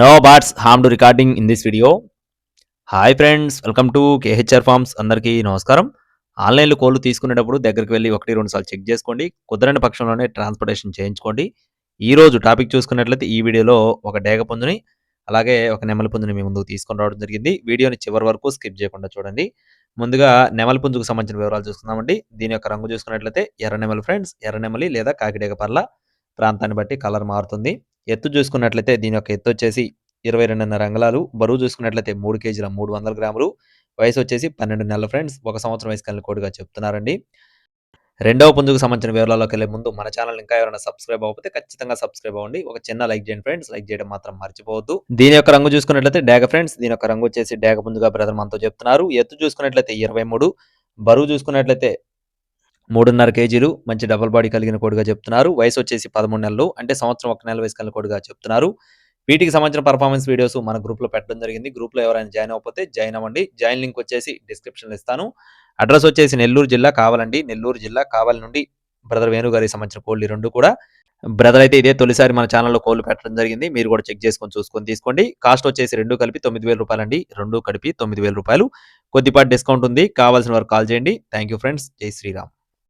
No bots harm to recording in this video hi friends welcome to KHR farms అందరికీ నమస్కారం. ఆన్లైన్లో కోళ్ళు తీసుకునేటప్పుడు దగ్గరికి వెళ్ళి ఒకటి రెండు సార్లు చెక్ చేసుకోండి. కుదరని పక్షంలోనే ట్రాన్స్పోర్టేషన్ చేయించుకోండి. ఈ రోజు టాపిక్ చూసుకున్నట్లయితే ఈ వీడియోలో ఒక డేగ పుంజుని అలాగే ఒక నెమలి పుంజుని మీ ముందుకు తీసుకొని రావడం జరిగింది. వీడియోని చివరి వరకు స్కిప్ చేయకుండా చూడండి. ముందుగా నెమలి పుంజుకు సంబంధించిన వివరాలు చూసుకుందామండి. దీని యొక్క రంగు చూసుకున్నట్లయితే ఎర్ర నెమలి ఫ్రెండ్స్ ఎర్ర నెమలి లేదా కాకిడేగ పర్ల ప్రాంతాన్ని బట్టి కలర్ మారుతుంది. ఎత్తు చూసుకున్నట్లయితే దీని యొక్క ఎత్తు వచ్చేసి ఇరవై రెండున్నర అంగళాలు బరువు చూసుకున్నట్లయితే మూడు కేజీల మూడు వందల గ్రాములు. వయసు వచ్చేసి పన్నెండు నెలల ఫ్రెండ్స్. ఒక సంవత్సరం వయసు కలిగిన కోడిగా చెప్తున్నారండి. రెండవ పుంజుకు సంబంధించిన వివరాల్లోకి వెళ్ళే ముందు మన ఛానల్ ఇంకా ఎవరైనా సబ్స్క్రైబ్ అవ్వకపోతే ఖచ్చితంగా సబ్స్క్రైబ్ అవ్వండి. ఒక చిన్న లైక్ చేయండి ఫ్రెండ్స్. లైక్ చేయడం మాత్రం మర్చిపోవద్దు. దీని యొక్క రంగు చూసుకున్నట్లయితే డేగ ఫ్రెండ్స్. దీని యొక్క రంగు వచ్చేసి డేగ పుంజుగా బ్రదర్ మనతో చెప్తున్నారు. ఎత్తు చూసుకున్నట్లయితే ఇరవై మూడు. బరువు చూసుకున్నట్లయితే మూడున్నర కేజీలు మంచి డబుల్ బాడీ కలిగిన కోడిగా చెప్తున్నారు. వయసు వచ్చేసి పదమూడు నెలలు అంటే సంవత్సరం ఒక నెల వయసు కలిగిన కోడిగా చెప్తున్నారు. వీటికి సంబంధించిన పర్ఫార్మెన్స్ వీడియోస్ మన గ్రూప్లో పెట్టడం జరిగింది. గ్రూప్లో ఎవరైనా జాయిన్ అవ్వకపోతే జాయిన్ అవ్వండి. జాయిన్ లింక్ వచ్చేసి డిస్క్రిప్షన్లో ఇస్తాను. అడ్రస్ వచ్చేసి నెల్లూరు జిల్లా కావాలండి. నెల్లూరు జిల్లా కావాలి నుండి బ్రదర్ వేణు గారికి సంబంధించిన కోళ్ళు రెండు కూడా. బ్రదర్ అయితే ఇదే తొలిసారి మన ఛానల్లో కోళ్ళు పెట్టడం జరిగింది. మీరు కూడా చెక్ చేసుకొని చూసుకొని తీసుకోండి. కాస్ట్ వచ్చేసి రెండు కలిపి తొమ్మిది వేల రూపాయలు అండి రెండు కలిపి తొమ్మిది వేల రూపాయలు. కొద్దిపాటి డిస్కౌంట్ ఉంది. కావాల్సిన వారు కాల్ చేయండి. థ్యాంక్ యూ ఫ్రెండ్స్ జై శ్రీరామ్.